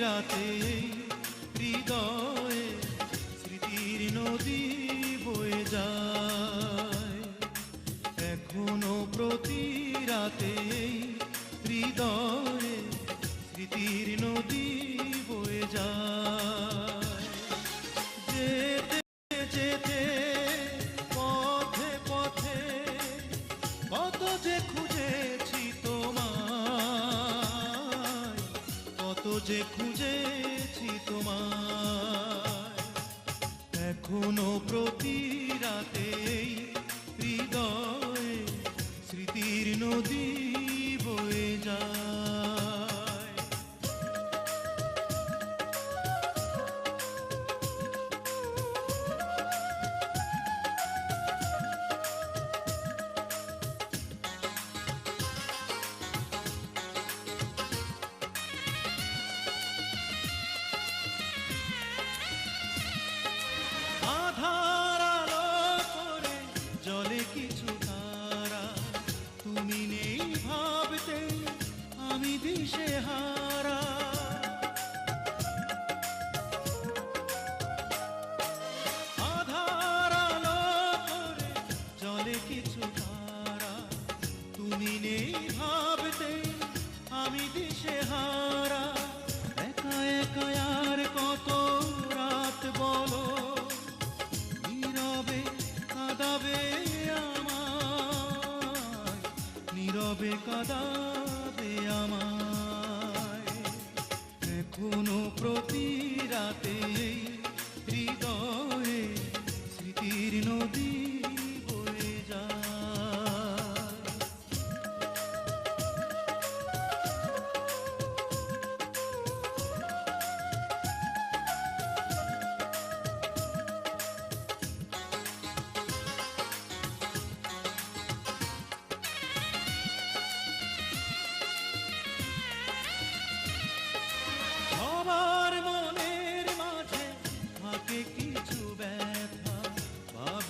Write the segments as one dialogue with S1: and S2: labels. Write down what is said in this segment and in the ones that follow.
S1: রাতে হৃদয়ে স্মৃতির নদী বয়ে যায়। এখনও প্রতি রাতে হৃদয়ে স্মৃতির নদী বয়ে যায়। যে খুঁজেছি তোমায়। এখনও প্রতি রাতে আমি দিশে হারা, একা একা আর কত রাত বলো? নীরবে কাঁদাবে আমার নীরবে কাঁদাবে আমায়। এখনও প্রতি রাতে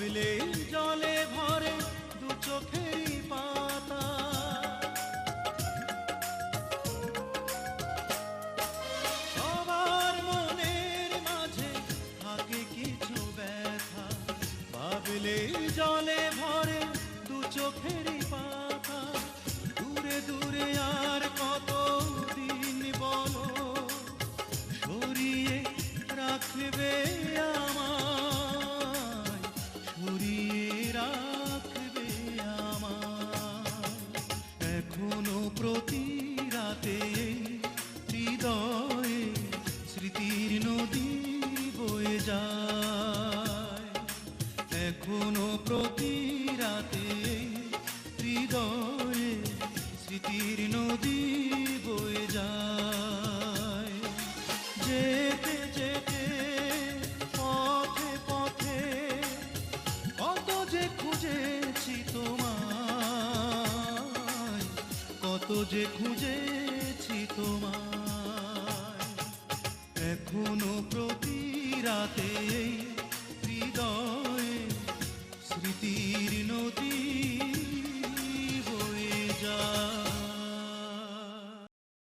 S1: ভাবলে জলে ভরে দু চোখেরই পাতা। সবার মনের মাঝে থাকে কিছু ব্যথা। ভাবলে জলে ভরে দু চোখেরই এখনও প্রতি রাতে হৃদয়ে স্মৃতির নদী বয়ে যায়। যেতে যেতে, পথে পথে, কত যে খুঁজেছি তোমায়, কত যে খুঁজেছি তোমায়, এখনও প্রতি রাতে